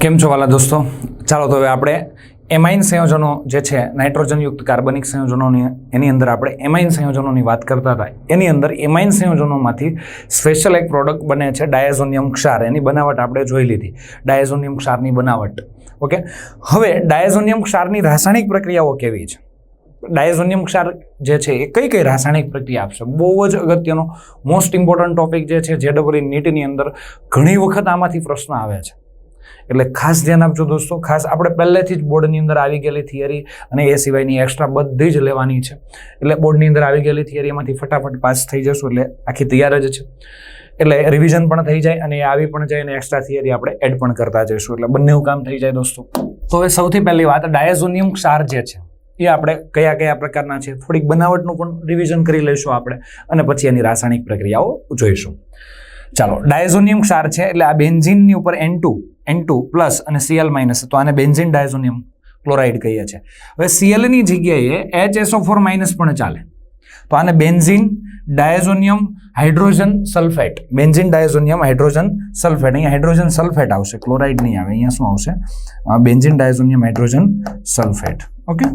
કેમ છો વાલા દોસ્તો? ચાલો તો હવે આપણે એમાઇન સંયોજનો જે છે, નાઇટ્રોજનયુક્ત કાર્બનિક સંયોજનોની, એની અંદર આપણે એમાઇન સંયોજનોની વાત કરતા હતા. એની અંદર એમાઇન સંયોજનોમાંથી સ્પેશિયલ એક પ્રોડક્ટ બને છે, ડાયઝોનિયમ ક્ષાર. એની બનાવટ આપણે જોઈ લીધી. ડાયઝોનિયમ ક્ષારની બનાવટ. ઓકે? હવે ડાયઝોનિયમ ક્ષારની રાસાયણિક પ્રક્રિયાઓ કેવી છે? ડાયઝોનિયમ ક્ષાર જે છે, એ કઈ કઈ રાસાયણિક પ્રક્રિયા આપશે? બહુ જ અગત્યનો મોસ્ટ ઇમ્પોર્ટન્ટ ટોપિક જે છે જે ડબલ નીટની અંદર ઘણી વખત આમાંથી પ્રશ્ન આવે છે. એટલે ખાસ ધ્યાન આપજો દોસ્તો, ખાસ આપણે પહેલેથી જ બોર્ડની અંદર આવી ગયેલી થિયરી અને એ સિવાયની એક્સ્ટ્રા બધી જ લેવાની છે. એટલે બોર્ડની અંદર આવી ગયેલી થિયરીમાંથી ફટાફટ પાસ થઈ જશું, એટલે આખી તૈયાર જ છે. એટલે રિવિઝન પણ થઈ જાય અને એ આવી પણ જાય અને એક્સ્ટ્રા થિયરી આપણે એડ પણ કરતા જઈશું. એટલે બંનેનું કામ થઈ જાય દોસ્તો. તો હવે સૌથી પહેલી વાત ડાયઝોનિયમ ક્ષાર જે છે, એ આપણે કયા કયા પ્રકારના છે, થોડીક બનાવટનું પણ રિવિઝન કરી લઈશું આપણે અને પછી એની રાસાયણિક પ્રક્રિયાઓ જોઈશું. ચાલો ડાયઝોનિયમ ક્ષાર છે, એટલે આ બેન્ઝિનની ઉપર N two N two plus અને સીએલ માઇનસ તો આને બેન્ઝિન ડાયઝોનિયમ ક્લોરાઇડ કહીએ છીએ. હવે સીએલની જગ્યાએ એચ એસઓ ફોર માઇનસ પણ ચાલે. તો આને benzene diazonium hydrogen sulphate benzene diazonium hydrogen sulphate અહીંયા હાઇડ્રોજન સલ્ફેટ આવશે ક્લોરાઇડ નહીં આવે, અહીંયા શું આવશે? Benzene diazonium hydrogen sulphate okay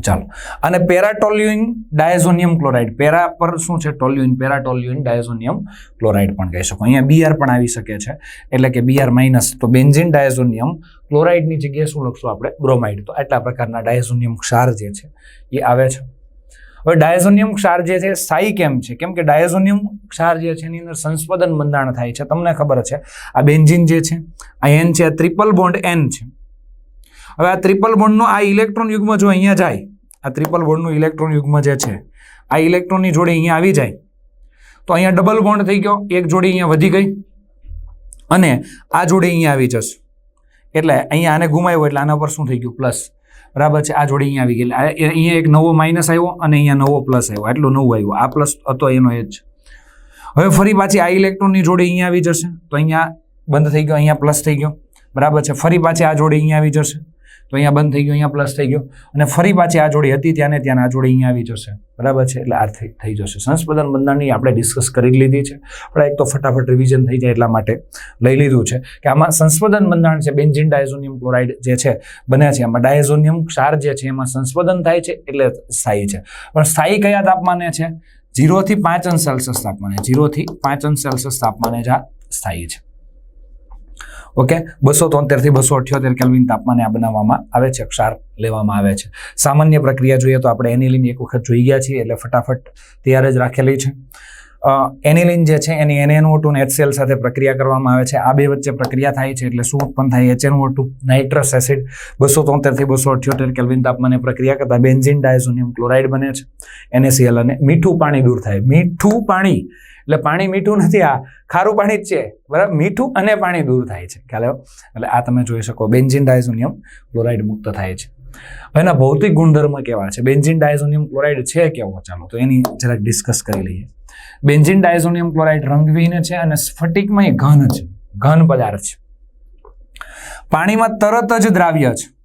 ચાલો. અને પેરાટોલ્યુઇન ડાયઝોનિયમ ક્લોરાઇડ. પેરા પર શું છે ટોલ્યુઇન? પેરાટોલ્યુઇન ડાયઝોનિયમ ક્લોરાઇડ પણ કહી શકો. અહીંયા બીઆર પણ આવી શકે છે. એટલે કે બીઆર માઇનસ, તો બેન્ઝિન ડાયઝોનિયમ ક્લોરાઇડની જગ્યાએ શું લખશું આપણે? બ્રોમાઇડ. તો આટલા પ્રકારના ડાયઝોનિયમ ક્ષાર જે છે, એ આવે છે. હવે ડાયઝોનિયમ ક્ષાર જે છે સાઈ કેમ છે? કેમ કે ડાયઝોનિયમ ક્ષાર જે છે, એની અંદર સંસ્પદન બંધાણ થાય છે. તમને ખબર છે, આ બેન્ઝિન જે છે, આ એન છે, આ ટ્રિપલ બોન્ડ એન છે. હવે આ ત્રિપલ બોન્ડનો આ ઇલેક્ટ્રોન યુગ્મ જો અહીંયા જાય, આ ત્રિપલ બોન્ડનું ઇલેક્ટ્રોન યુગ્મ જે છે, આ ઇલેક્ટ્રોનની જોડી અહીંયા આવી જાય, તો અહીંયા ડબલ બોન્ડ થઈ ગયો, એક જોડી અહીંયા વધી ગઈ અને આ જોડી અહીંયા આવી જશે. એટલે અહીંયા આને ગુમાવ્યો એટલે આના પર શું થઈ ગયું? પ્લસ. બરાબર છે, આ જોડી અહીંયા આવી ગઈ. એટલે અહીંયા એક નવો માઇનસ આવ્યો અને અહીંયા નવો પ્લસ આવ્યો. આટલું નવું આવ્યું. આ પ્લસ હતો એનો એ જ. હવે ફરી પાછી આ ઇલેક્ટ્રોનની જોડી અહીંયા આવી જશે. તો અહીંયા બંધ થઈ ગયો, અહીંયા પ્લસ થઈ ગયો. બરાબર છે, ફરી પાછી આ જોડી અહીંયા આવી જશે. તો અહીંયા બંધ થઈ ગયો, અહીંયા પ્લસ થઈ ગયો. અને ફરી પાછી આ જોડી હતી, ત્યાંને ત્યાં આ જોડી અહીંયા આવી જશે. બરાબર છે? એટલે આ થઈ જશે. સંસ્પદન બંધારણની આપણે ડિસ્કસ કરી લીધી છે. પણ એક તો ફટાફટ રિવિઝન થઈ જાય એટલા માટે લઈ લીધું છે કે આમાં સંસ્પદન બંધારણ છે બેન્ઝિન ડાયઝોનિયમ ક્લોરાઇડ જે છે, બન્યા છે. આમાં ડાયઝોનિયમ ક્ષાર જે છે, એમાં સંસ્પદન થાય છે એટલે સ્થાયી છે. પણ સ્થાયી કયા તાપમાને છે? જીરોથી પાંચ અંશ સેલ્સિયસ તાપમાને જીરોથી પાંચ અંશ સેલ્સિયસ તાપમાને જ આ સ્થાયી છે. ઓકે બસો તોતેરથી બસો અઠ્યોતેર કેલ્વિન તાપમાને આ બનાવવામાં આવે છે, ક્ષાર લેવામાં આવે છે. સામાન્ય પ્રક્રિયા જોઈએ તો આપણે એનિલિન એક વખત જોઈ ગયા છીએ, એટલે ફટાફટ તૈયાર જ રાખેલી છે. એનિલિન જે છે એની એનએનઓ ટુ ને એચસીએલ સાથે પ્રક્રિયા કરવામાં આવે છે. આ બે વચ્ચે પ્રક્રિયા થાય છે એટલે શું ઉત્પન્ન થાય? એચએનઓ ટુ નાઇટ્રસ એસિડ બસો તોતેરથી બસો અઠ્યોતેર કેલ્વિન તાપમાને પ્રક્રિયા કરતા બેન્ઝિન ડાયઝોનિયમ ક્લોરાઇડ બને છે. એનએસીએલ અને મીઠું પાણી દૂર થાય. મીઠું પાણી, એટલે પાણી મીઠું નથી, આ ખારું પાણી જ છે. બરાબર? મીઠું અને પાણી દૂર થાય છે. ખ્યાલ એટલે આ તમે જોઈ શકો. બેન્ઝિન ડાયઝોનિયમ ક્લોરાઇડ મુક્ત થાય છે. એના ભૌતિક ગુણધર્મ કેવા છે? બેન્ઝિન ડાયઝોનિયમ ક્લોરાઇડ છે કેવો? ચાલો તો એની જરાક ડિસ્કસ કરી લઈએ. બેન્ઝિન ડાયઝોનિયમ ક્લોરાઇડ રંગવિહીન છે અને સ્ફટિકમય ઘન છે. ઘન પદાર્થ છે. પાણીમાં તરત જ દ્રાવ્ય છે.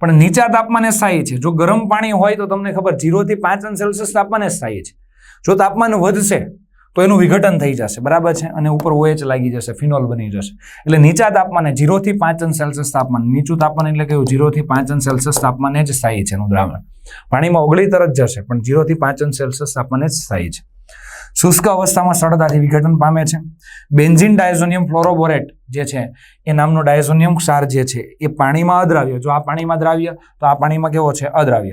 પણ નીચા તાપમાને સ્થાયી છે. જો ગરમ પાણી હોય તો તમને ખબર જીરોથી પાંચ અંશ સેલ્સિયસ તાપમાને સ્થાયી છે. જો તાપમાન વધશે તો એનું વિઘટન થઈ જશે. બરાબર છે? અને ઉપર ઓએચ લાગી જશે, ફિનોલ બની જશે. એટલે નીચા તાપમાને જીરોથી પાંચ અંશ સેલ્સિયસ તાપમાન, નીચું તાપમાન એટલે કે જીરોથી પાંચ અંશ સેલ્સિયસ તાપમાને જ સ્થાયી છે એનું દ્રાવણ. પાણીમાં ઓગળી તરત જશે, પણ જીરોથી પાંચ અંશ સેલ્સિયસ તાપમાને જ સ્થાયી છે. શુષ્ક અવસ્થામાં સરળતાથી વિઘટન પામે છે. બેન્ઝિન ડાયઝોનિયમ ફ્લોરોબોરેટ જે છે, એ નામનો ડાયઝોનિયમ ક્ષાર જે છે, એ પાણીમાં અદ્રાવ્ય. જો આ પાણીમાં દ્રાવ્ય, તો આ પાણીમાં કેવો છે? અદ્રાવ્ય.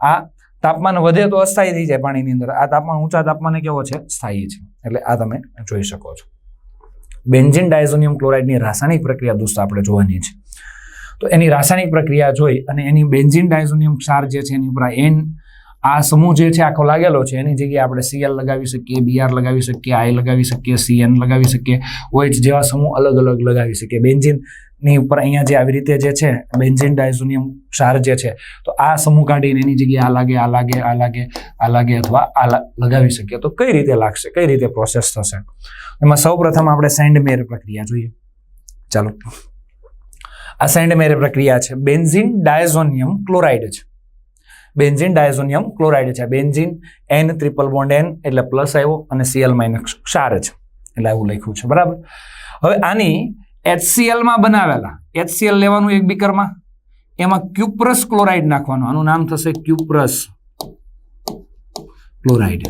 આ તાપમાન વધે તો અસ્થાયી થઈ જાય પાણીની અંદર. આ તાપમાન, ઊંચા તાપમાને કેવો છે? સ્થાયી છે. એટલે આ તમે જોઈ શકો છો. બેન્ઝિન ડાયઝોનિયમ ક્લોરાઇડની રાસાયણિક પ્રક્રિયા દોસ્તો આપણે જોવાની છે. તો એની રાસાયણિક પ્રક્રિયા જોઈ અને એની બેન્ઝિન ડાયઝોનિયમ ક્ષાર જે છે, એની ઉપર એન આ સમૂહ જે છે આખો લાગેલો છે, એની જગ્યાએ આપણે સીએલ લગાવી શકીએ બીઆર લગાવી શકીએ આઈ લગાવી શકીએ સીએન લગાવી શકીએ ઓએચ જેવા સમૂહ અલગ અલગ લગાવી શકીએ. બેન્ઝિનની ઉપર અહીંયા જે આવી રીતે જે છે, બેન્ઝિન ડાયઝોનિયમ ક્ષાર જે છે, તો આ સમૂહ કાઢીને એની જગ્યાએ આ લાગે આ લાગે આ લાગે આ લાગે અથવા આ લગાવી શકીએ. તો કઈ રીતે લાગશે? કઈ રીતે પ્રોસેસ થશે? એમાં સૌ પ્રથમ આપણે સેન્ડમેર પ્રક્રિયા જોઈએ. ચાલો. આ સેન્ડમેર પ્રક્રિયા છે. બેન્ઝિન ડાયઝોનિયમ ક્લોરાઇડ છે. બેન્ઝિન ડાયઝોનિયમ ક્લોરાઇડ છે. Benzene N triple bond N એટલે પ્લસ આવ્યો અને સીએલ માઇનસ ક્ષાર છે એટલે આવું લખ્યું છે. બરાબર? હવે આની એચસીએલમાં બનાવેલા. એચસીએલ લેવાનું એક બીકરમાં? એમાં ક્યુપ્રસ ક્લોરાઇડ નાખવાનું. આનું નામ થશે ક્યુપ્રસ ક્લોરાઇડ.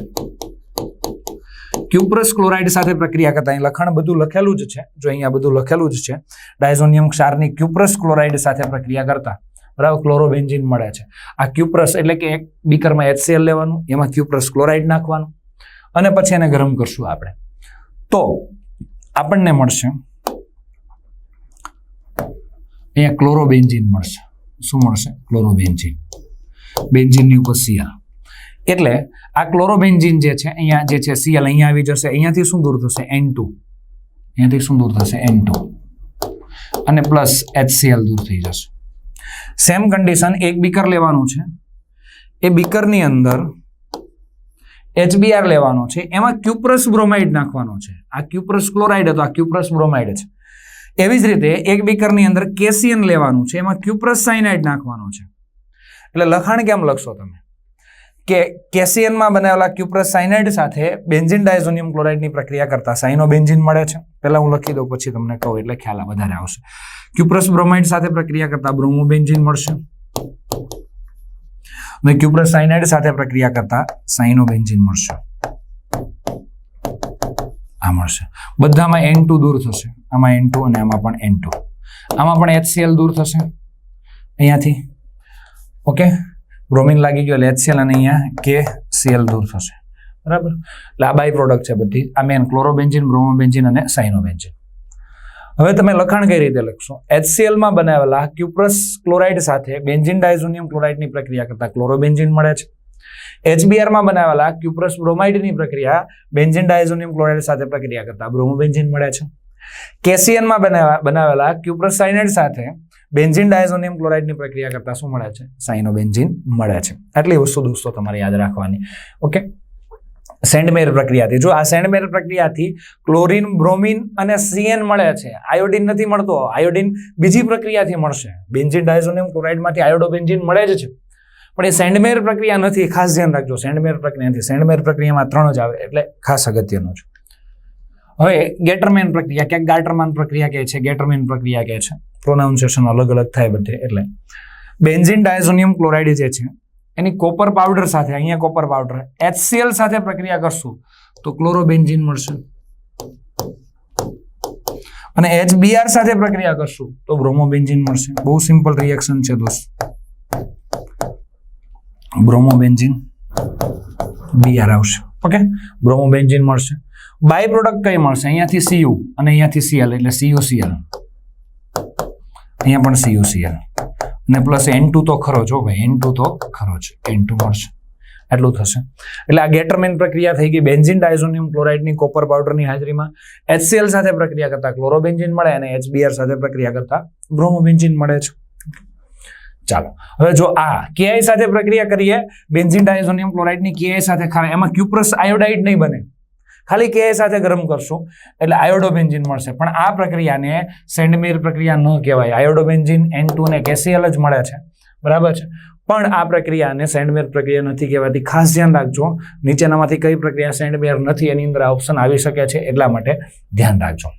ક્યુપ્રસ ક્લોરાઇડ સાથે પ્રક્રિયા કરતા અહીં લખાણ બધું લખેલું જ છે. જો અહીંયા બધું લખેલું જ છે, ડાયઝોનિયમ ક્ષારની ક્યુપ્રસ ક્લોરાઇડ સાથે પ્રક્રિયા કરતા બરાબર? ક્લોરોબેન્ઝિન મળે છે. આ ક્યુપ્રસ એટલે કે એક બીકરમાં એચસીએલ લેવાનું, એમાં ક્યુપ્રસ ક્લોરાઇડ નાખવાનું, અને પછી એને ગરમ કરશું આપણે. તો આપણને મળશે, અહીંયા ક્લોરોબેન્ઝિન મળશે. શું મળશે? ક્લોરોબેન્ઝિન. બેન્ઝિનની ઉપર સિયા એટલે આ ક્લોરોબેન્ઝિન જે છે, અહીંયા જે છે સીએલ અહીંયા આવી જશે. અહીંયાથી શું દૂર થશે? એન ટુ અહીંયાથી શું દૂર થશે? એન ટુ અને પ્લસ એચસીએલ દૂર થઈ જશે. સેમ કન્ડિશન એક બીકર લેવાનું છે. એ બીકરની અંદર એચબીઆર લેવાનો છે. એમાં ક્યુપ્રસ બ્રોમાઇડ નાખવાનો છે. આ ક્યુપ્રસ ક્લોરાઇડ હતો, આ ક્યુપ્રસ બ્રોમાઇડ છે. એવી જ રીતે એક બીકરની અંદર કેસિયન લેવાનું છે. એમાં ક્યુપ્રસ સાઇનાઇડ નાખવાનો છે. એટલે લખાણ કેમ લખશો તમે? કે કેસિયનમાં બનાવેલા ક્યુપ્રસ સાઇનાઇડ સાથે બેન્ઝિન ડાયઝોનિયમ ક્લોરાઇડની પ્રક્રિયા કરતા સાઇનો બેન્ઝિન મળે છે. પહેલાં હું લખી દઉં, પછી તમને કહું, એટલે ખ્યાલ વધારે આવશે. ક્યુપ્રસ બ્રોમાઇડ સાથે પ્રક્રિયા કરતા બ્રોમોબેન્ઝિન મળશે. અને ક્યુપ્રસ સાઇનાઇડ સાથે પ્રક્રિયા કરતા સાઇનોબેન્ઝિન મળશે. આ મળશે. બધામાં એન ટુ દૂર થશે. આમાં એન ટુ અને આમાં પણ એન ટુ આમાં પણ એચસીએલ દૂર થશે. અહીંયાથી. ઓકે બ્રોમિન લાગી ગયો એટલે એચસીએલ અને અહીંયા કે સીએલ દૂર થશે. બરાબર? એટલે આ બાય પ્રોડક્ટ છે બધી. આ મેન ક્લોરોબેન્ઝિન બ્રોમોબેન્ઝિન અને સાઇનોબેન્ઝિન હવે તમે લખાણ કઈ રીતે લખશો? એચસીએલમાં બનાવેલા ક્યુપ્રસ ક્લોરાઇડ સાથે બેન્ઝિન ડાયઝોનિયમ ક્લોરાઇડની પ્રક્રિયા કરતા ક્લોરોબેન્ઝિન મળે છે. એચબીઆરમાં બનાવેલા ક્યુપ્રસ બ્રોમાઇડની પ્રક્રિયા બેન્ઝિન ડાયઝોનિયમ ક્લોરાઇડ સાથે પ્રક્રિયા કરતા બ્રોમોબેન્ઝિન મળે છે. કેસીએનમાં બનાવેલા ક્યુપ્રસ સાઇનાઇડ સાથે બેન્ઝિન ડાયઝોનિયમ ક્લોરાઇડની પ્રક્રિયા કરતાં શું મળે છે? સાઇનોબેન્ઝિન મળે છે. આટલી વસ્તુ દોસ્તો તમારે યાદ રાખવાની. ઓકે સેન્ડમેર પ્રક્રિયાથી. જો આ સેન્ડમેર પ્રક્રિયાથી ક્લોરિન, બ્રોમિન અને સીએન મળે છે. આયોડિન નથી મળતો. આયોડિન બીજી પ્રક્રિયાથી મળશે. બેન્ઝિન ડાયઝોનિયમ ક્લોરાઇડમાંથી આયોડોબેન્ઝિન મળે જ છે. પણ એ સેન્ડમેર પ્રક્રિયા નથી. ખાસ ધ્યાન રાખજો. સેન્ડમેર પ્રક્રિયાથી સેન્ડમેર પ્રક્રિયામાં ત્રણ જ આવે એટલે ખાસ અગત્યનું છે. હવે ગેટરમેન પ્રક્રિયા. ક્યાંક ગાટરમાન પ્રક્રિયા કહે છે, ગેટરમેન પ્રક્રિયા કહે છે. પ્રોનાઉન્સિએશન અલગ અલગ થાય બધે, એટલે. બેન્ઝિન ડાયઝોનિયમ ક્લોરાઇડ જે છે, એની કોપર પાવડર સાથે, અહીંયા કોપર પાવડર એચસીએલ સાથે પ્રક્રિયા કરશું, તો ક્લોરોબેન્ઝિન મળશે. અને એચબીઆર સાથે પ્રક્રિયા કરશું, તો બ્રોમોબેન્ઝિન મળશે. બહુ સિમ્પલ રિએક્શન છે, દોસ્ત. બ્રોમોબેન્ઝિન બીઆર આવશે. ઓકે બ્રોમોબેન્ઝિન મળશે. બાય પ્રોડક્ટ કઈ મળશે? અહીંયાથી સીયુ અને અહીંયાથી સીએલ એટલે સીયુસીએલ અહીંયા પણ સીયુસીએલ અને પ્લસ એન ટુ તો ખરો છો ભાઈ. એન ટુ તો ખરો છે એન ટુ મળશે. એટલું થશે. એટલે આ ગેટરમેન પ્રક્રિયા થઈ ગઈ બેન્ઝિન ડાયઝોનિયમ ક્લોરાઇડની કોપર પાવડરની હાજરીમાં. એચસીએલ સાથે પ્રક્રિયા કરતા ક્લોરોબેન્ઝિન મળે અને એચબીઆર સાથે પ્રક્રિયા કરતા બ્રોમોબેન્ઝિન મળે છે. ચાલો. હવે જો આ કેઆઈ સાથે પ્રક્રિયા કરીએ, બેન્ઝિન ડાયઝોનિયમ ક્લોરાઇડની કેઆઈ સાથે ખાય, એમાં ક્યુપ્રસ આયોડાઇડ નહીં બને. ખાલી કે સાથે ગરમ કરશું, એટલે આયોડોબેન્ઝિન મળશે. પણ આ પ્રક્રિયાને સેન્ડમેર પ્રક્રિયા ન કહેવાય. આયોડોબેન્ઝિન એન ટુ ને કેસીએલ જ મળે છે. બરાબર છે? પણ આ પ્રક્રિયાને સેન્ડમેર પ્રક્રિયા નથી કહેવાતી. ખાસ ધ્યાન રાખજો, નીચેનામાંથી કઈ પ્રક્રિયા સેન્ડમેર નથી, એની અંદર આ ઓપ્શન આવી શકે છે એટલા માટે ધ્યાન રાખજો.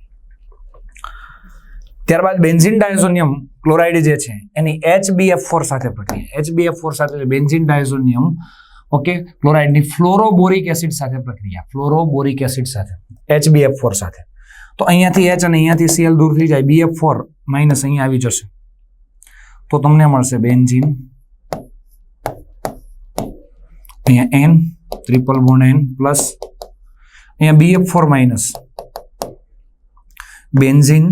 ત્યારબાદ બેન્ઝિન ડાયઝોનિયમ ક્લોરાઇડ જે છે, એની એચબીએફ ફોર સાથે પ્રક્રિયા. એચબીએફ ફોર સાથે બેન્ઝિન ડાયઝોનિયમ ઓકે ક્લોરાઇડની ફ્લોરોબોરિક એસિડ સાથે પ્રક્રિયા. ફ્લોરોબોરિક એસિડ સાથે. એચબીએફ ફોર સાથે. તો અહીંયાથી એચ અને અહીંયાથી સીએલ દૂર થઈ જાય. બીએફ ફોર માઇનસ અહીંયા આવી જશે. તો તમને મળશે બેન્ઝિન. અહીંયા N triple bond N plus અહીંયા BF four minus benzene.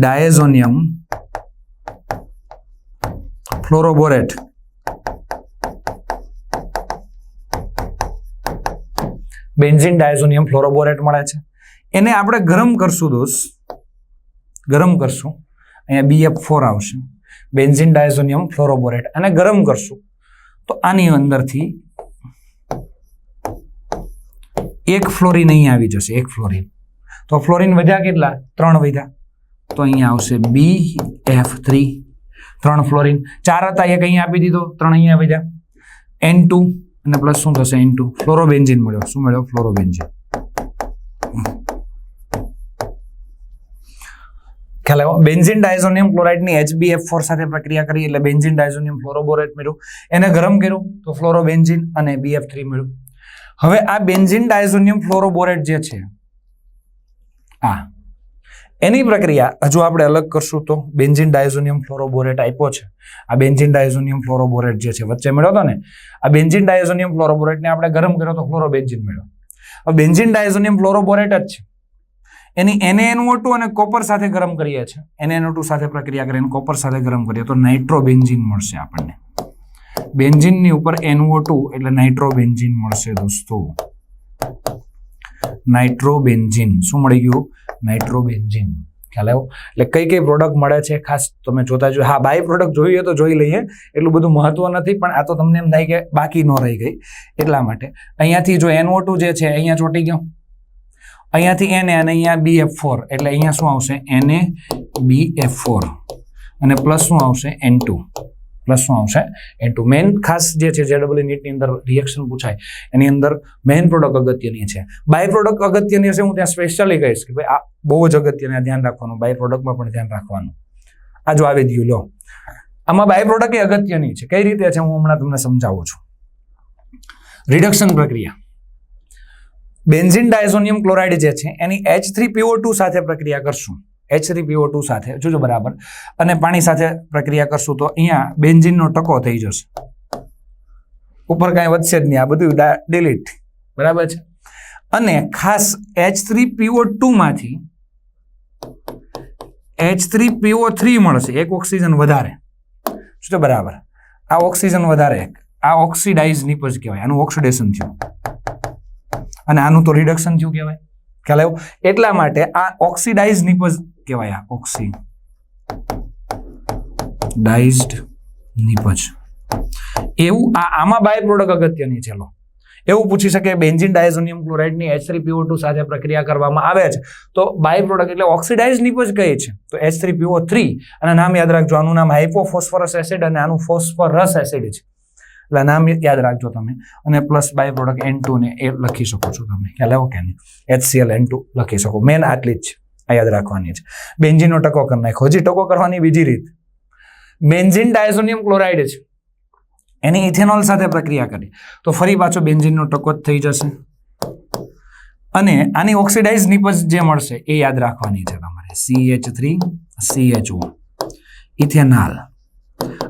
Diazonium fluoroborate benzene diazonium fluoroborate મળે છે. એને આપણે ગરમ કરશું દોસ્ત. ગરમ કરશું. અહીંયા બીએફ ફોર આવશે. Benzene diazonium fluoroborate. અને ગરમ કરશું. તો આની અંદરથી એક ફ્લોરિન અહીં આવી જશે, એક ફ્લોરિન. તો ફ્લોરિન વધ્યા કેટલા? ત્રણ વધ્યા. તો અહીંયા આવશે બી એફ થ્રી ત્રણ ફ્લોરિન. ચાર હતા, એક અહીંયા આપી દીધો. ત્રણ અહીંયા વધ્યા. એન ટુ અને પ્લસ શું થશે? ઇન્ટુ ફ્લોરોબેન્ઝિન મળ્યો. શું મળ્યો? ફ્લોરોબેન્ઝિન ખ્યાલ આવ્યો? બેન્ઝિન ડાયઝોનિયમ ક્લોરાઇડની એચબીએફ ફોર સાથે પ્રક્રિયા કરી, એટલે બેન્ઝિન ડાયઝોનિયમ ફ્લોરોબોરેટ મળ્યું. એને ગરમ કર્યું, તો ફ્લોરોબેન્ઝિન અને બીએફ થ્રી મળ્યું. હવે આ બેન્ઝિન ડાયઝોનિયમ ફ્લોરોબોરેટ જે છે, આ એની પ્રક્રિયા હજુ આપણે અલગ કરશું તો બેન્ઝિન ડાયઝોનિયમ ફ્લોરોબોરેટ આપ્યો છે. આ બેન્ઝિન ડાયઝોનિયમ ફ્લોરોબોરેટ જે છે, વચ્ચે મળ્યો હતો ને, આ બેન્ઝિન ડાયઝોનિયમ ફ્લોરોબોરેટને આપણે ગરમ કર્યો તો ફ્લોરોબેન્ઝિન મળ્યો હવે બેન્ઝિન ડાયઝોનિયમ ફ્લોરોબોરેટ જ છે. એની NaNO2 અને કોપર સાથે ગરમ કરીએ છીએ. NaNO2 સાથે પ્રક્રિયા કરીને કોપર સાથે ગરમ કરીએ તો નાઇટ્રોબેન્ઝિન મળશે આપણને. બેન્ઝિનની ઉપર NO2 એટલે નાઇટ્રોબેન્ઝિન મળશે દોસ્તો. નાઇટ્રોબેન્ઝિન. શું મળી ગયું? નાઇટ્રોબેન્ઝિન. ખ્યાલ આવ્યો? એટલે કઈ કઈ પ્રોડક્ટ મળે છે? ખાસ તમે જોતા જો હા બાય પ્રોડક્ટ જોઈએ તો જોઈ લઈએ. એટલું બધું મહત્વ નથી, પણ આ તો તમને એમ થાય કે બાકી ન રહી ગઈ. એટલા માટે અહીંયાથી જો એનઓ ટુ જે છે, અહીંયા ચોંટી ગયો. અહીંયાથી એને અને અહીંયા BF4 ફોર એટલે અહીંયા શું આવશે? એને બી એફ ફોર અને પ્લસ શું આવશે? N2 પ્લસ શું આવશે. એન ટુ મેઇન ખાસ જે છે જેડબલ નીટની અંદર રિએક્શન પૂછાય, એની અંદર મેઇન પ્રોડક્ટ અગત્યની છે. બાય પ્રોડક્ટ અગત્યની હશે, હું ત્યાં સ્પેશિયલી કહીશ કે ભાઈ આ બહુ જ અગત્યને ધ્યાન રાખવાનું બાય પ્રોડક્ટમાં પણ ધ્યાન રાખવાનું. આ જો આવી ગયું, લો. આમાં બાય પ્રોડક્ટ એ અગત્યની છે. કઈ રીતે છે, હું હમણાં તમને સમજાવું છું. રિડક્શન પ્રક્રિયા. બેન્ઝિન ડાયઝોનિયમ ક્લોરાઇડ જે છે, એની એચ થ્રી ટુ સાથે પ્રક્રિયા કરશું. એચ થ્રી પીઓ ટુ સાથે. જોજો બરાબર. અને પાણી સાથે પ્રક્રિયા કરશું તો અહીંયા બેન્ઝિનનો ટકો થઈ જશે. ઉપર કાંઈ વધશે જ નહીં. આ બધું ડિલીટ બરાબર છે? અને ખાસ એચ થ્રી પીઓ ટુમાંથી એચ થ્રી પીઓ થ્રી મળશે. એક ઓક્સિજન વધારે. શું બરાબર. આ ઓક્સિજન વધારે આ ઓક્સિડાઇઝ નિપજ કહેવાય. આનું ઓક્સિડેશન થયું. અને આનું તો રિડક્શન થયું કહેવાય. ખ્યાલ આવ્યો? એટલા માટે આ ઓક્સિડાઇઝ નિપજ કહેવાય આ ઓક્સી ડાઇઝડ નિપજ. એવું આ આમાં બાય પ્રોડક્ટ અગત્યની છે લો. એવું પૂછી શકે benzene diazonium ક્લોરાઇડની H three P O two સાથે પ્રક્રિયા કરવામાં આવે છે. તો બાય પ્રોડક્ટ એટલે ઓક્સિડાઇઝ નિપજ કહે છે? તો એચ થ્રી પીઓ થ્રી અને નામ યાદ રાખજો, આનું નામ હાઇપોફોસ્ફરસ એસિડ અને આનું ફોસ્ફરસ એસિડ છે. એટલે નામ યાદ રાખજો તમે. અને plus by product N two ને એ લખી શકો છો તમે. ખ્યાલ H C HCl N two લખી શકો. મેન આટલી જ છે. આ યાદ રાખવાની છે. બેન્ઝીનનો ટકો કરી નાખ્યો. હજી ટકો કરવાની બીજી રીત. બેન્ઝીન ડાયઝોનિયમ ક્લોરાઇડ છે. એની ઇથેનોલ સાથે પ્રક્રિયા કરી. તો ફરી પાછો બેન્ઝીનનો ટકો જ થઈ જશે. અને આની ઓક્સિડાઇઝ નિપજ જે મળશે એ યાદ રાખવાની છે તમારે. C H three C H ethanal.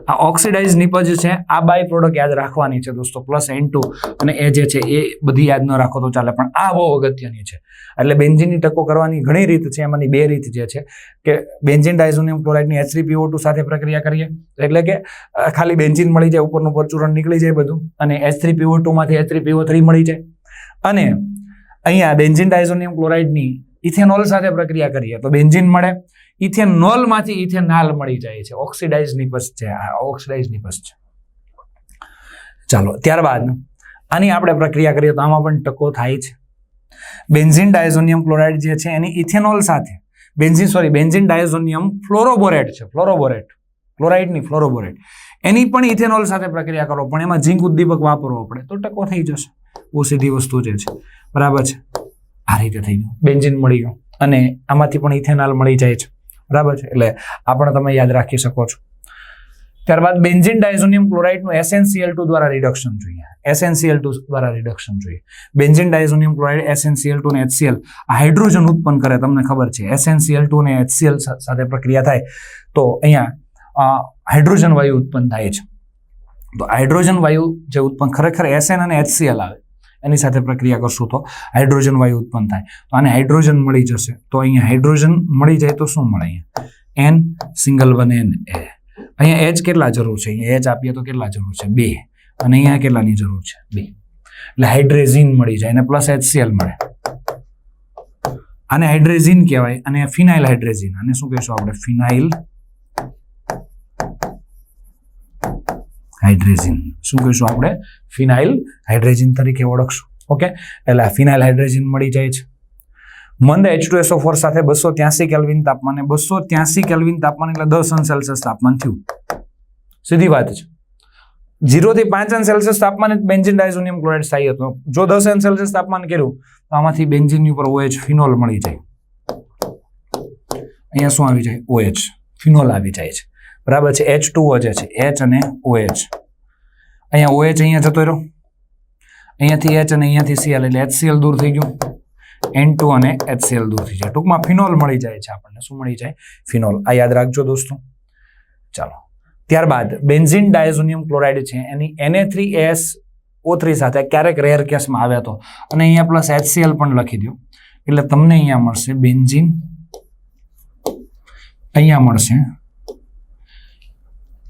આ ઓક્સિડાઇઝ નિપજ છે, આ બાય પ્રોડક્ટ યાદ રાખવાની છે દોસ્તો પ્લસ એન ટુ અને એ જે છે એ બધી યાદ ન રાખો તો ચાલે, પણ આ બહુ અગત્યની છે. એટલે બેન્ઝિનની ટકો કરવાની ઘણી રીત છે, એમાંની બે રીત જે છે કે બેન્ઝિન ડાયઝોનિયમ ક્લોરાઇડની એચ ટુ સાથે પ્રક્રિયા કરીએ, એટલે કે ખાલી બેન્ઝિન મળી જાય, ઉપરનું પરચુરણ નીકળી જાય બધું, અને એચ થ્રી પીઓ ટુમાંથી એચ થ્રી મળી જાય. અને અહીંયા બેન્ઝિન ડાયઝોનિયમ ક્લોરાઇડની ઇથેનોલ સાથે પ્રક્રિયા કરીએ, તો બેન્ઝિન મળે ઇથેનોલમાંથી ઇથેનાલ મળી જાય છે. ઓક્સિડાઇઝ નિપસ છે ઓક્સિડાઇઝ નિપસ છે. ચાલો, ત્યારબાદ આની આપણે પ્રક્રિયા કરીએ તો આમાં પણ ટકો થાય છે. બેન્ઝિન ડાયઝોનિયમ ક્લોરાઇડ જે છે એની ઇથેનોલ સાથે, benzene, sorry, benzene diazonium fluoroborate છે, ફ્લોરોબોરેટ, ક્લોરાઇડની ફ્લોરોબોરેટ. એની પણ ઇથેનોલ સાથે પ્રક્રિયા કરો, પણ એમાં ઝીંક ઉદ્દીપક વાપરવો પડે, તો ટકો થઈ જશે. બહુ સીધી વસ્તુ જે છે. બરાબર છે? આ રીતે થઈ ગયું. બેન્ઝિન મળી ગયું. અને આમાંથી પણ ઇથેનોલ મળી જાય છે. બરાબર છે? એટલે આ પણ તમે યાદ રાખી શકો છો. ત્યારબાદ બેન્ઝિન ડાયઝોનિયમ ક્લોરાઇડનું એસએનસીએલ ટુ દ્વારા રિડક્શન જોઈએ. એસએનસીએલ ટુ દ્વારા રિડક્શન જોઈએ. Benzene diazonium chloride, SnCl two ને એચસીએલ. હાઇડ્રોજન ઉત્પન્ન કરે તમને ખબર છે. એસએનસીએલ ટુ ને એચસીએલ સાથે પ્રક્રિયા થાય. તો અહીંયા હાઇડ્રોજન વાયુ ઉત્પન્ન થાય છે. તો હાઇડ્રોજન વાયુ જે ઉત્પન્ન ખરેખર એસએન અને એચસીએલ આવે. એની સાથે પ્રક્રિયા કરશું તો હાઇડ્રોજન વાયુ ઉત્પન્ન થાય. તો આને હાઇડ્રોજન મળી જશે. તો અહીંયા હાઇડ્રોજન મળી જાય તો શું મળે અહીંયા? એન સિંગલ વન એન એ અહીંયા એચ કેટલા જરૂર છે? અહીંયા એચ આપીએ તો કેટલા જરૂર છે? બે. અને અહીંયા કેટલાની જરૂર છે? બે. એટલે હાઇડ્રેઝિન મળી જાય અને પ્લસ એચસીએલ મળે. આને હાઇડ્રેઝિન કહેવાય અને ફિનાઇલ હાઇડ્રેઝિન. આને શું કહેશું આપણે? Phenyl hydrazine. શું કહીશું આપણે? ફિનાઇલ હાઇડ્રેજિન તરીકે ઓળખશું. ઓકે? એટલે ફિનાઇલ હાઇડ્રેજિન મળી જાય છે. મંદ એચ ટુ એસઓ ફોર સાથે બસો ત્યાસી કેલ્વિન તાપમાને બસો ત્યાસી કેલ્વિન તાપમાન એટલે દસ અંશ સેલ્સિયસ તાપમાન થયું. સીધી વાત છે. જીરોથી પાંચ અંશ સેલ્સિયસ તાપમાને બેન્ઝિન ડાયઝોનિયમ ક્લોરાઇડ થાય હતો. જો દસ અંશ સેલ્સિયસ તાપમાન કર્યું, તો આમાંથી બેન્ઝિનની ઉપર ઓએચ ફિનોલ મળી જાય. અહીંયા શું આવી જાય? ઓએચ ફિનોલ આવી જાય છે. બરાબર છે? એચ ટુ જે છે. એચ અને ઓએચ અહીંયા ઓએચ અહીંયા જતો રહ્યો. અહીંયાથી એચ અને અહીંયાથી સીએલ એટલે એચસીએલ દૂર થઈ ગયું. એન ટુ અને એચસીએલ દૂર થઈ જાય. ટૂંકમાં ફિનોલ મળી જાય છે આપણને. શું મળી જાય? ફિનોલ. આ યાદ રાખજો દોસ્તો. ચાલો. ત્યારબાદ બેન્ઝિન ડાયઝોનિયમ ક્લોરાઇડ છે. એની એને થ્રી એસ ઓ થ્રી સાથે ક્યારેક રેર કેસમાં આવ્યા હતો અને અહીંયા પ્લસ એચસીએલ પણ લખી દો એટલે તમને અહીંયા મળશે બેન્ઝિન. અહીંયા મળશે.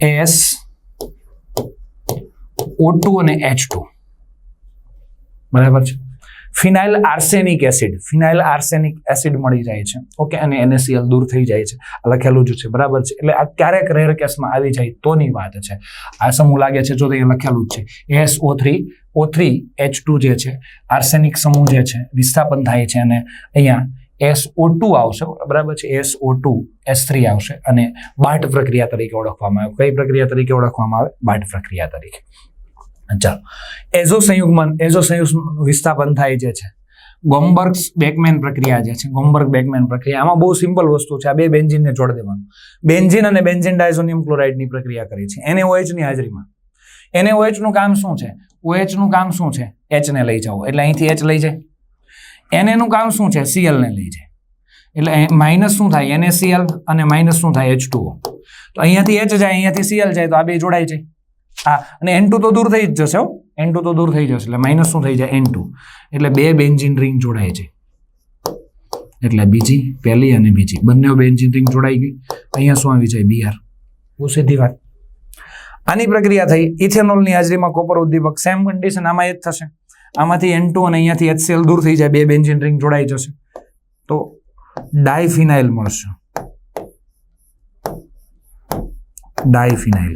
એસ ઓ ટુ અને એચ ટુ બરાબર છે? Phenyl arsenic acid. Phenyl arsenic acid મળી જાય છે. ઓકે, અને એનએસીએલ દૂર થઈ જાય છે. લખેલું જ છે. બરાબર છે? એટલે આ ક્યારેક રેર કેસમાં આવી જાય તોની વાત છે. આ સમૂહ લાગે છે જો એ લખેલું જ છે. S O three O three H two જે છે, આર્સેનિક સમૂહ જે છે, વિસ્થાપન થાય છે અને અહીંયા એસ ઓ ટુ આવશે, બરાબર? છે S O two, S three આવશે અને બાટ પ્રક્રિયા તરીકે ઓળખવામાં આવે. કઈ પ્રક્રિયા તરીકે ઓળખવામાં આવે? બાટ પ્રક્રિયા તરીકે. ચાલો. એઝો સંયુગમન એઝો સંયુગ વિસ્થાપન થાય જે છે? ગોમ્બર્ગ બેકમેન પ્રક્રિયા જે છે, ગોમ્બર્ગ બેકમેન પ્રક્રિયા. આમાં બહુ સિમ્પલ વસ્તુ છે, આ બે બેન્ઝિનને જોડી દેવાનું. બેન્ઝિન અને બેન્ઝિન ડાયઝોનિયમ ક્લોરાઇડની પ્રક્રિયા કરી છે. એને ઓએચની હાજરીમાં. એને ઓએચનું કામ શું છે? ઓએચનું કામ શું છે? એચને લઈ જાઓ. એટલે અહીંથી એચ લઈ જાય. એને એનું કામ શું છે? સીએલને લઈ જાય. એટલે માઇનસ શું થાય? એનએસીએલ અને માઇનસ શું થાય? H2O તો અહીંયાથી એચ જાય અહીંયાથી સીએલ જાય તો આ બે જોડાય છે. હા અને એન તો દૂર થઈ જ જશે હો. એન તો દૂર થઈ જશે. એટલે માઇનસ શું થઈ જાય? એન એટલે બે બેન્જિન રિંગ જોડાય છે. એટલે બીજી પહેલી અને બીજી. બંને બેન્જિન રિંગ જોડાઈ ગઈ. અહીંયા શું આવી જાય? બીઆર બહુ સીધી વાત. આની પ્રક્રિયા થઈ. ઇથેનોલની હાજરીમાં કોપર ઉદ્દીપક. સેમ કન્ડિશન આમાં એ જ થશે. આમાંથી એન ટુ અને અહીંયાથી એચસીએલ દૂર થઈ જાય, બે બેન્ઝિન રિંગ જોડાઈ જશે. તો ડાયફિનાઇલ મળશે. ડાયફિનાઇલ.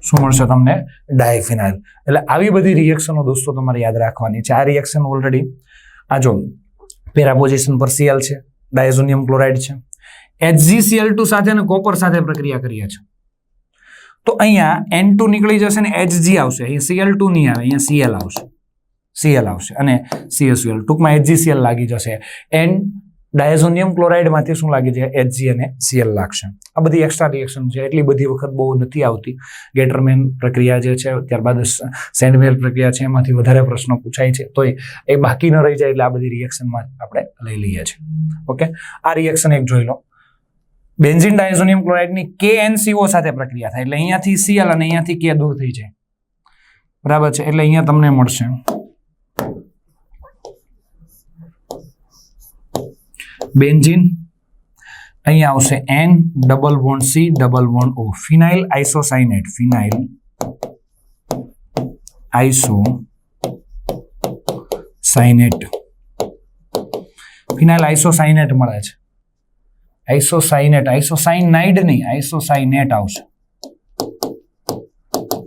શું મળશે તમને? ડાયફિનાઇલ. એટલે આવી બધી રિએક્શનો દોસ્તો તમારે યાદ રાખવાની છે. આ રિએક્શન ઓલરેડી આ જો પેરા પોઝિશન પર સીએલ છે, ડાયઝોનિયમ ક્લોરાઇડ છે. એચજીસીએલ ટુ સાથે અને કોપર સાથે પ્રક્રિયા કરીએ છે તો અહીંયા એન ટુ નીકળી જશે ને એચજી આવશે. અહીંયા સીએલ ટુ નહીં આવે, અહીંયા સીએલ આવશે. સીએલ આવશે. અને સીએસયુએલ ટૂંકમાં એચજીસીએલ લાગી જશે. એન ડાયઝોનિયમ ક્લોરાઇડમાંથી શું લાગી જાય? એચજી અને સીએલ લાગશે. આ બધી એક્સ્ટ્રા રિએક્શન છે. એટલી બધી વખત બહુ નથી આવતી. ગેટરમેન પ્રક્રિયા જે છે, ત્યારબાદ સેન્ડમેલ પ્રક્રિયા છે, એમાંથી વધારે પ્રશ્નો પૂછાય છે. તો એ બાકી ન રહી જાય એટલે આ બધી રિએક્શનમાં આપણે લઈ લઈએ છીએ. ઓકે આ રિએક્શન એક જોઈ લો. બેન્ઝિન ડાયઝોનિયમ ક્લોરાઇડની કે એનસીઓ સાથે પ્રક્રિયા થાય. એટલે અહીંયાથી સીએલ અને અહીંયાથી કે દૂર થઈ જાય. બરાબર છે? એટલે અહીંયા તમને મળશે. બેન્ઝિન અહીંયા આવશે N double one C double one O phenyl isocyanate phenyl isocyanate phenyl isocyanate મળે છે. આઇસોસાઇનેટ આઇસોસાઇનાઇડ નહીં આઇસોસાઇનેટ આવશે.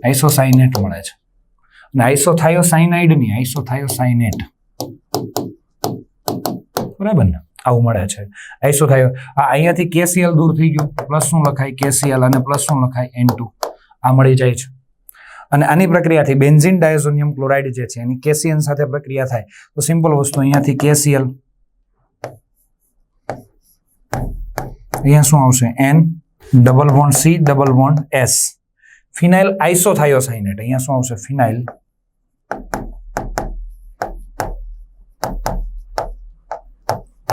આઇસોસાઇનેટ મળે છે. અને આઈસોથાયોસાઇનાઇડ નહીં આઈસોથાયોસાઇનેટ બરાબર ને? આવું મળે છે. આઈસોથાયો આ અહીંયાથી કેસીએલ દૂર થઈ ગયું. પ્લસ શું લખાય? કેસીએલ અને પ્લસ શું લખાય? એન આ મળી જાય છે. અને આની પ્રક્રિયાથી બેન્ઝિન ડાયઝોનિયમ ક્લોરાઇડ જે છે, એની કેસીએન સાથે પ્રક્રિયા થાય. તો સિમ્પલ વસ્તુ અહીંયાથી કેસીએલ અહીંયા શું આવશે? N double bond C double bond S phenyl isothiocyanate અહીંયા શું આવશે? Phenyl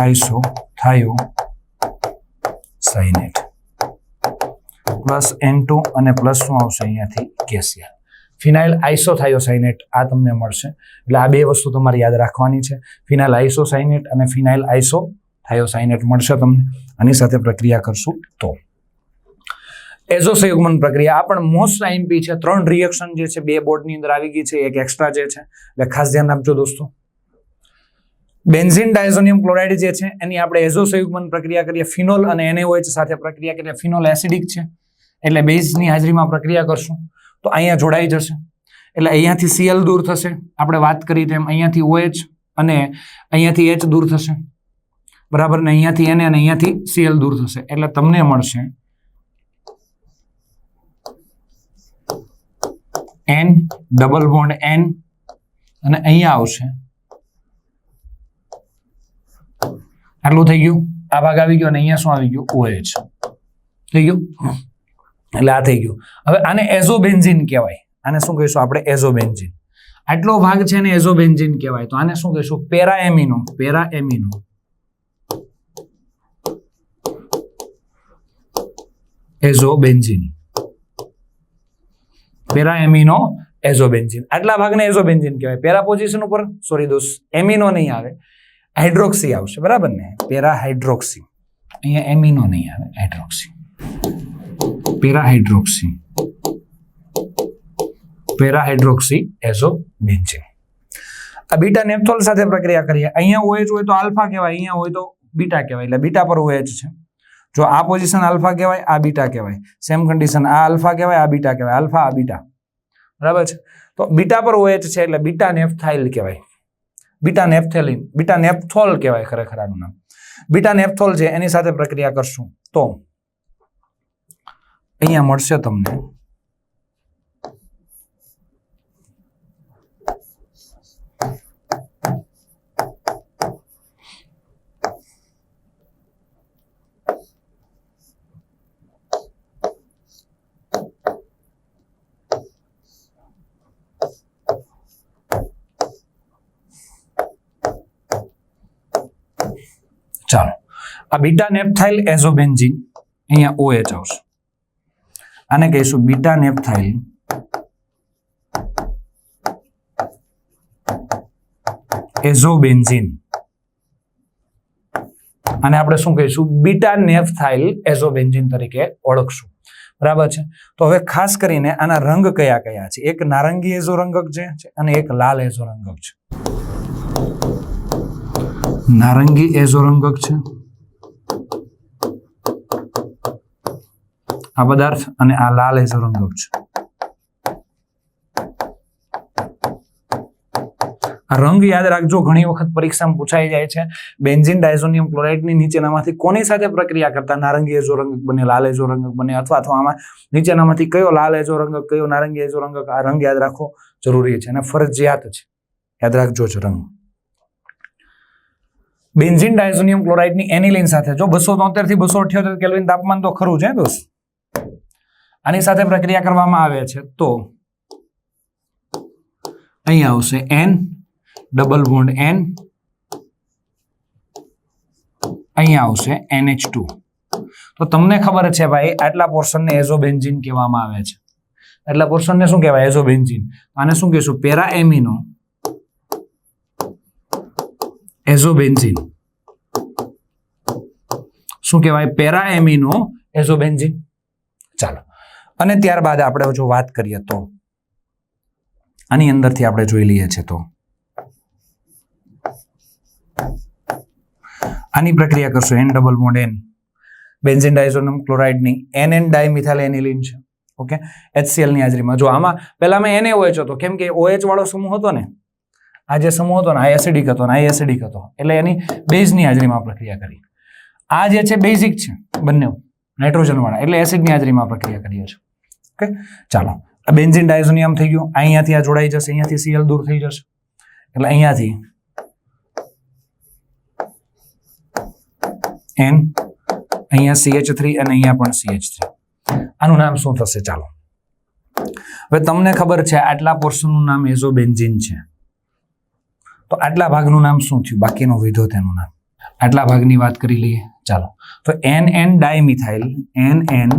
isothiocyanate plus N two અને પ્લસ શું આવશે? અહીંયાથી કેસિયા ફિનાઇલ આઇસોથાયોસાઇનેટ આ તમને મળશે. એટલે આ બે વસ્તુ તમારે યાદ રાખવાની છે. ફિનાઇલ આઇસોસાઇનેટ અને ફિનાઇલ આઇસો થાયોસાઇનેટ મળશે તમને. આની સાથે પ્રક્રિયા કરશું તો. એઝો સંયુગ્મન પ્રક્રિયા. આ પણ મોસ્ટ આઈમ્પી છે. ત્રણ રિએક્શન જે છે, બે બોર્ડની અંદર આવી ગઈ છે. એક એક્સ્ટ્રા જે છે. એટલે ખાસ ધ્યાન આપજો દોસ્તો. બેન્ઝિન ડાયઝોનિયમ ક્લોરાઇડ જે છે, એની આપણે એઝો સંયુગ્મન પ્રક્રિયા કરીએ. ફિનોલ અને NaOH સાથે પ્રક્રિયા કરીએ. ફિનોલ એસિડિક છે. એટલે બેઝની હાજરીમાં પ્રક્રિયા કરશું. તો અહીંયા જોડાઈ જશે. એટલે અહીંયાથી સીએલ દૂર થશે. આપણે વાત કરી તેમ અહીંયાથી ઓએચ અને અહીંયાથી એચ દૂર થશે. બરાબર, ને અહીંયાથી એને અને અહીંયાથી સીએલ દૂર થશે. એટલે તમને મળશે એન ડબલ બોન્ડ એન અને અહીંયા આવશે. આટલું થઈ ગયું? આ ભાગ આવી ગયો અને અહીંયા શું આવી ગયું? ઓએચ થઈ ગયું? એટલે આ થઈ ગયું. હવે આને એઝોબેન્ઝિન કહેવાય. આને શું કહીશું આપણે? એઝોબેન્ઝિન. આટલો ભાગ છે ને એઝોબેન્ઝિન કહેવાય. તો આને શું કહીશું? Para amino para amino azobenzene. Para amino azobenzene. આટલા ભાગને એઝોબેન્ઝિન કહેવાય. પેરા પોઝિશન ઉપર સોરી દોસ્ત, એમિનો નહીં આવે. હાઇડ્રોક્સી આવશે, બરાબર ને? Para hydroxy. અહીંયા એમિનો નહીં આવે, hydroxy. Para hydroxy. Para hydroxy azobenzene. આ બીટા નેપ્થોલ સાથે પ્રક્રિયા કરીએ. અહીંયા ઓએચ હોય તો આલ્ફા કહેવાય, અહીંયા હોય તો બીટા કહેવાય. એટલે બીટા પર ઓએચ છે. જો આ પોઝિશન આલ્ફા કહેવાય, આ બીટા કહેવાય. સેમ કન્ડિશન આ આલ્ફા કહેવાય, આ બીટા કહેવાય. આલ્ફા, આ બીટા. બરાબર છે? તો બીટા પર ઓએચ છે એટલે બીટા નેફથાઇલ કહેવાય. બીટા નેફથેલિન બીટા નેફથોલ કહેવાય ખરેખર આનું નામ. બીટા નેફથોલ છે, એની સાથે પ્રક્રિયા કરશું. તો, અહીંયા મળશે તમને ચાલો આ બીટા નેપ્થાઇલ એઝોબેન્ઝીન અહીંયા OH આવશે. આને કહીશું બીટા નેપ્થાઇલ. એઝોબેન્ઝિન. અને આપણે શું કહીશું? બીટા નેફથાઇલ એઝોબેન્ઝીન તરીકે ઓળખશું. બરાબર છે? તો હવે ખાસ કરીને આના રંગ કયા કયા છે? એક નારંગી એઝો રંગક છે અને એક લાલ એઝો રંગક છે. નારંગી એઝો રંગક છે. આ પદાર્થ અને આ લાલ એઝો રંગક છે. રંગ યાદ રાખજો, ઘણી વખત પરીક્ષામાં પૂછાઈ જાય છે, બેન્ઝિન ડાયઝોનિયમ ક્લોરાઇડની નીચેનામાંથી કોની સાથે પ્રક્રિયા કરતા નારંગી એઝો રંગક બને, લાલ એઝો રંગક બને, અથવા અથવા આમાં નીચેનામાંથી કયો લાલ એઝો રંગક કયો નારંગી એઝો રંગક આ રંગ યાદ રાખવો જરૂરી છે અને ફરજિયાત છે. યાદ રાખજો જ રંગ. બેન્ઝિન ડાયઝોનિયમ ક્લોરાઇડની એનિલિન સાથે, જો બસો તોતેરથી બસો અઠ્યોતેર કેલ્વિન તાપમાન તો ખરું છે દોસ્ત? આની સાથે પ્રક્રિયા કરવામાં આવે છે તો અહીંયા આવશે એન ડબલ બોન્ડ એન અહીંયા આવશે એનએચ ટુ તો તમને ખબર છે ભાઈ, આટલા પોર્શનને એઝોબેન્ઝિન કહેવામાં આવે છે. આટલા પોર્શનને શું કહેવાય? એઝોબેન્ઝિન આને શું કહીશું? પેરા એમિનો એઝોબેન્ઝિન શું કહેવાય? પેરા એમિનો એઝોબેન્ઝિન ચાલો. અને ત્યારબાદ આપણે જો વાત કરીએ તો, આની અંદરથી આપણે જોઈ લઈએ છીએ તો, આની પ્રક્રિયા કરશું N double bond N benzene diazonium ક્લોરાઇડની N N dimethyl aniline છે. ઓકે એચસીએલની હાજરીમાં. જો આમાં, પહેલા મેં એને ઓએચ હતો. કેમ કે ઓએચ વાળો સમૂહ હતો ને, આ જે સમૂહ હતો ને, આ એસિડિક હતો ને, આ એસિડિક હતો. એટલે એની બેઝની હાજરીમાં પ્રક્રિયા કરી. આ જે છે બેઝિક છે, બંને નાઇટ્રોજન વાળા એટલે એસિડની હાજરીમાં પ્રક્રિયા કરીએ છીએ. ઓકે? ચાલો. આ બેન્ઝિન ડાયઝોનિયમ થઈ ગયું. અહીંયાથી આ જોડાઈ જશે. અહીંયાથી સીએલ દૂર થઈ જશે. એટલે અહીંયાથી એન અહીંયા સીએચ થ્રી અને અહીંયા પણ સીએચ થ્રી આનું નામ શું થશે? ચાલો. હવે તમને ખબર છે આટલા પોર્શનનું નામ એઝોબેન્ઝિન છે. તો આટલા ભાગનું નામ શું થયું? બાકીનો વિધો તેનું નામ. આટલા ભાગની વાત કરી લઈએ. ચાલો. તો N N dimethyl N N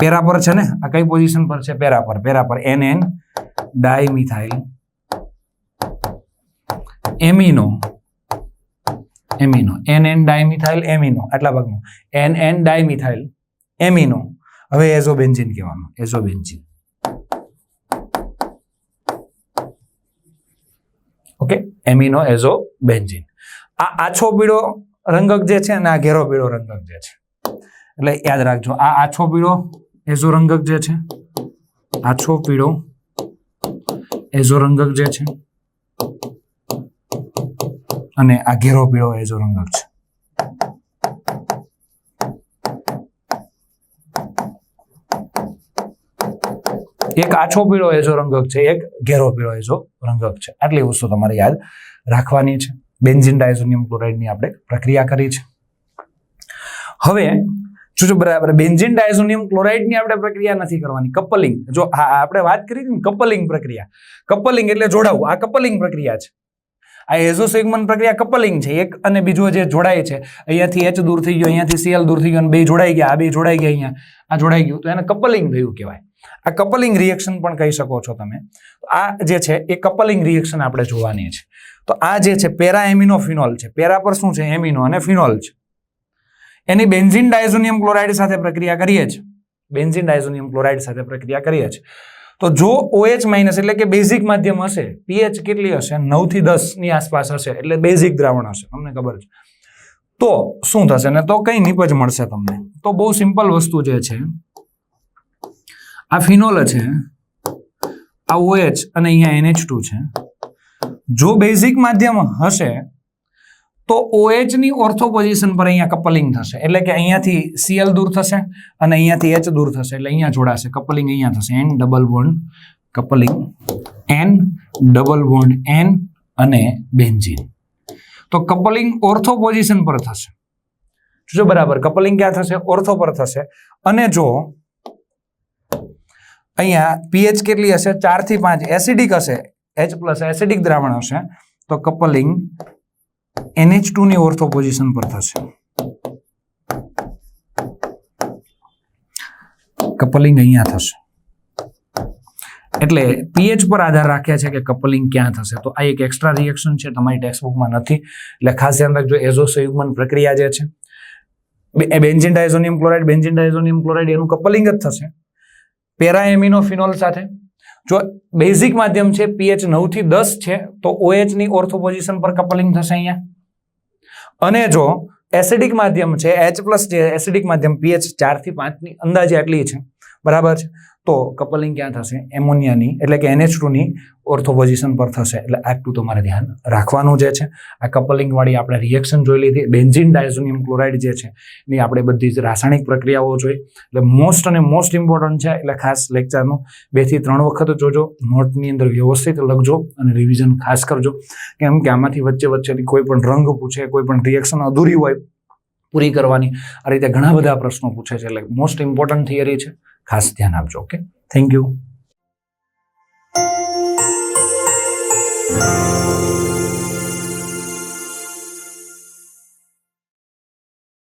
para પર છે ને? આ કઈ પોઝિશન પર છે? પેરા પર પેરા પર N N dimethyl amino amino N N dimethyl amino આટલા ભાગનું. એન એન ડાયમિથાઇલ એમિનો હવે એઝોબેન્ઝિન કહેવાનું, એઝોબેન્ઝિન. Okay amino એઝોબેન્ઝિન. આ આછો પીળો રંગક જે છે અને આ ઘેરો પીળો રંગક જે છે. એટલે યાદ રાખજો, આ આછો પીળો એઝો રંગક જે છે, આછો પીળો એઝો રંગક જે છે, અને આ ઘેરો પીળો એઝો રંગક છે. એક આછો પીળો એઝો રંગક છે, એક ઘેરો પીળો એઝો રંગક છે. આટલી વસ્તુ તમારે યાદ રાખવાની છે. બેન્ઝિન ડાયઝોનિયમ ક્લોરાઇડની આપણે પ્રક્રિયા કરી છે. હવે છે બરાબર, બેન્ઝિન ડાયઝોનિયમ ક્લોરાઇડની આપણે પ્રક્રિયા નથી કરવાની, કપલિંગ. જો આપણે વાત કરી હતી ને કપલિંગ પ્રક્રિયા. કપલિંગ એટલે જોડાવું, આ કપલિંગ પ્રક્રિયા છે. આ એઝોસેગમન પ્રક્રિયા કપલિંગ છે, એક અને બીજો જે જોડાય છે, અહીંયાથી એચ દૂર થઈ ગયો, અહીંયાથી સીએલ દૂર થઈ ગયો અને બે જોડાઈ ગયા, આ બે જોડાઈ ગયા અહીંયા. આ જોડાઈ ગયું, તો એને કપલિંગ થયું કહેવાય. આ કપલિંગ રિએક્શન પણ કહી શકો છો તમે. આ જે છે, એ કપલિંગ રિએક્શન આપણે જોવાની છે. તો આ જે છે પેરા એમિનો ફિનોલ છે. પેરા પર શું છે? એમિનો અને ફિનોલ છે. એની બેન્ઝિન ડાયઝોનિયમ ક્લોરાઇડ સાથે પ્રક્રિયા કરીએ છીએ બેન્ઝિન ડાયઝોનિયમ ક્લોરાઇડ સાથે પ્રક્રિયા કરીએ છીએ તો જો ઓએચ માઇનસ એટલે કે બેઝિક માધ્યમ હશે, પીએચ કેટલી હશે? નવથી દસની આસપાસ હશે, એટલે બેઝિક દ્રાવણ હશે. તમને ખબર છે. તો શું થશે ને? તો કઈ નીપજ મળશે તમને. તો બહુ સિમ્પલ વસ્તુ જે છે આ ફિનોલ છે. આ ઓએચ અને અહીંયા એનએચ ટુ છે. જો બેઝિક માધ્યમ હશે, તો OH ની ઓર્થો પોઝિશન પર અહીંયા કપલિંગ થશે. એટલે કે અહીંયાથી Cl દૂર થશે અને અહીંયાથી H દૂર થશે. એટલે અહીંયા જોડાશે. કપલિંગ અહીંયા થશે. N double bond coupling. N double bond N અને બેન્ઝીન. તો કપલિંગ ઓર્થો પોઝિશન પર થશે. જો બરાબર, કપલિંગ ક્યાં થશે? ઓર્થો પર થશે. અને જો અહીંયા પીએચ કેટલી હશે? ચારથી પાંચ. એસિડિક હશે. એચ પ્લસ એસિડિક દ્રાવણ હશે. તો કપલિંગ NH2 ની ઓર્થો પોઝિશન પર થશે. કપલિંગ અહીંયા થશે. એટલે પીએચ પર આધાર રાખ્યા છે કે કપલિંગ ક્યાં થશે? તો આ એક એક્સ્ટ્રા રિએક્શન છે. તમારી ટેક્સ્ટબુકમાં નથી. એટલે ખાસ ધ્યાન રાખજો એઝો સંયુગ્મન પ્રક્રિયા જે છે benzene diazonium chloride benzene diazonium chloride એનું કપલિંગ જ થશે. પેરા એમિનો ફિનોલ સાથે. જો બેઝિક માધ્યમ છે પીએચ નવથી દસ છે, તો ઓએચની ઓર્થોપોઝિશન પર કપલિંગ થશે અહીંયા. અને જો એસિડિક માધ્યમ છે, એચ પ્લસ જે એસિડિક માધ્યમ પીએચ ચારથી પાંચની પાંચ અંદાજે આટલી છે. બરાબર છે? તો કપલિંગ ક્યાં થશે? એમોનિયાની, એટલે કે એનએચ ટુની ઓર્થોપોઝિશન પર થશે. એટલે આટલું તમારે ધ્યાન રાખવાનું જે છે. આ કપલિંગવાળી આપણે રિએક્શન જોઈ લીધી. બેન્ઝિન ડાયઝોનિયમ ક્લોરાઇડ જે છે, એની આપણે બધી જ રાસાયણિક પ્રક્રિયાઓ જોઈ. એટલે મોસ્ટ અને મોસ્ટ ઇમ્પોર્ટન્ટ છે, એટલે ખાસ લેક્ચરનું બેથી ત્રણ વખત જોજો. નોટની અંદર વ્યવસ્થિત લખજો અને રિવિઝન ખાસ કરજો. કેમ કે આમાંથી વચ્ચે વચ્ચેથી કોઈ પણ રંગ પૂછે, કોઈ પણ રિએક્શન અધૂરી હોય, પૂરી કરવાની. આ રીતે ઘણા બધા પ્રશ્નો પૂછે છે. એટલે મોસ્ટ ઇમ્પોર્ટન્ટ થિયરી છે. ખાસ ધ્યાન આપજો ઓકે? Thank you